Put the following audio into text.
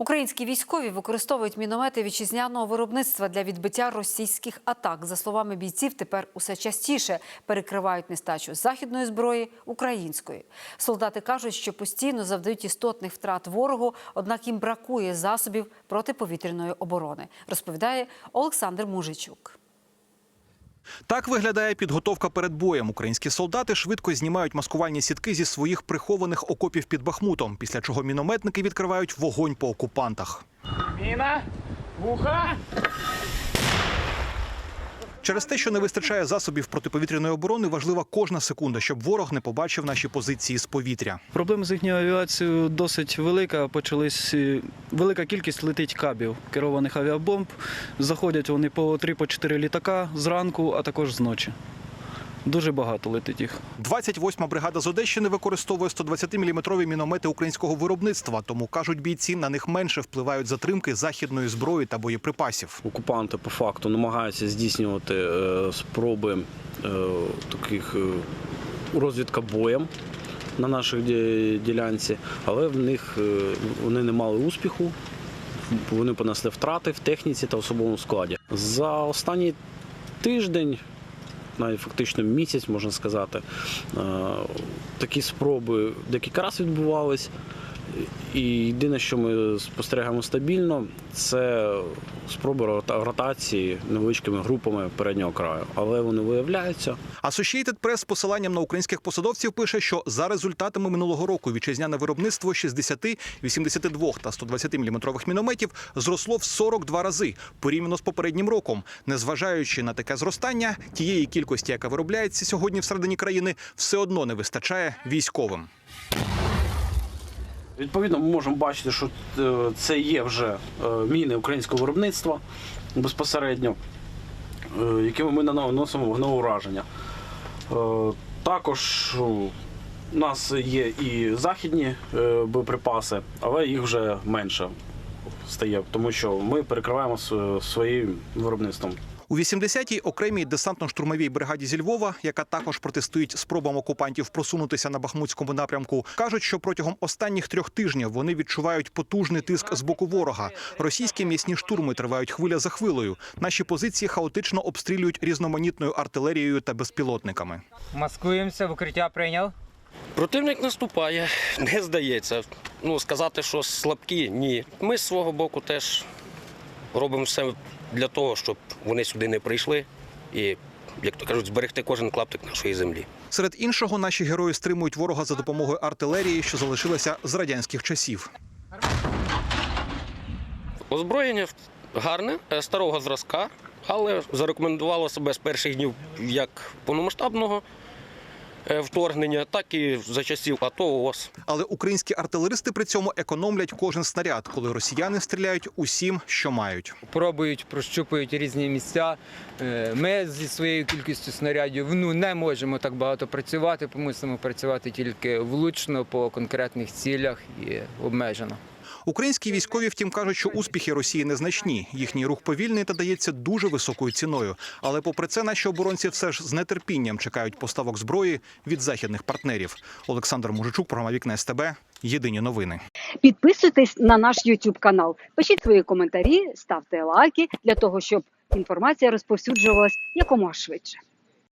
Українські військові використовують міномети вітчизняного виробництва для відбиття російських атак. За словами бійців, тепер усе частіше перекривають нестачу західної зброї української. Солдати кажуть, що постійно завдають істотних втрат ворогу, однак їм бракує засобів протиповітряної оборони, розповідає Олександр Мужичук. Так виглядає підготовка перед боєм. Українські солдати швидко знімають маскувальні сітки зі своїх прихованих окопів під Бахмутом, після чого мінометники відкривають вогонь по окупантах. Міна, вуха. Через те, що не вистачає засобів протиповітряної оборони, важлива кожна секунда, щоб ворог не побачив наші позиції з повітря. Проблема з їхньою авіацією досить велика. Почались е, велика кількість летить кабів керованих авіабомб. Заходять вони по 3-4 літака зранку, а також зночі. Дуже багато летить їх. 28-ма бригада з Одещини використовує 120-мм міномети українського виробництва, тому кажуть бійці, на них менше впливають затримки західної зброї та боєприпасів. Окупанти по факту намагаються здійснювати е, спроби е, таких е, розвідка боєм на нашій ділянці, але в них вони не мали успіху. Вони понесли втрати в техніці та особовому складі. За останній тиждень, навіть фактично місяць, можна сказати, е, такі спроби декілька разів відбувались. І єдине, що ми спостерігаємо стабільно, це спроби рота- ротації невеличкими групами переднього краю. Але вони виявляються. Associated Press з посиланням на українських посадовців пише, що за результатами минулого року вітчизняне виробництво 60, 82 та 120 мм мінометів зросло в 42 рази порівняно з попереднім роком. Незважаючи на таке зростання, тієї кількості, яка виробляється сьогодні всередині країни, все одно не вистачає військовим. Відповідно, ми можемо бачити, що е, це є вже е, міни українського виробництва безпосередньо, е, якими ми наносимо вогневе ураження. Е, Також у нас є і західні боєприпаси, але їх вже менше стає, тому що ми перекриваємо своїм виробництвом. У 80-й окремій десантно-штурмовій бригаді зі Львова, яка також протистоїть спробам окупантів просунутися на бахмутському напрямку, кажуть, що протягом останніх трьох тижнів вони відчувають потужний тиск з боку ворога. Російські м'ясні штурми тривають хвиля за хвилею. Наші позиції хаотично обстрілюють різноманітною артилерією та безпілотниками. Маскуємося, в укриття прийняв. Противник наступає, не здається. Ну, сказати, що слабкі, ні. Ми з свого боку теж робимо все для того, щоб вони сюди не прийшли і, як то кажуть, зберегти кожен клаптик нашої землі. Серед іншого, наші герої стримують ворога за допомогою артилерії, що залишилася з радянських часів. Озброєння гарне, е, старого зразка, але зарекомендувало себе з перших днів як повномасштабного вторгнення, так і за часів АТО ООС. Але українські артилеристи при цьому економлять кожен снаряд, коли росіяни стріляють усім, що мають. пробують, прощупують різні місця. Е, Ми зі своєю кількістю снарядів ну, не можемо так багато працювати, мусимо працювати тільки влучно по конкретних цілях і обмежено. Українські військові, втім, кажуть, що успіхи Росії незначні. Їхній рух повільний та дається дуже високою ціною. Але попри це, наші оборонці все ж з нетерпінням чекають поставок зброї від західних партнерів. Олександр Мужичук, програма Вікна СТБ. Єдині новини. Підписуйтесь на наш YouTube канал, пишіть свої коментарі, ставте лайки для того, щоб інформація розповсюджувалась якомога швидше.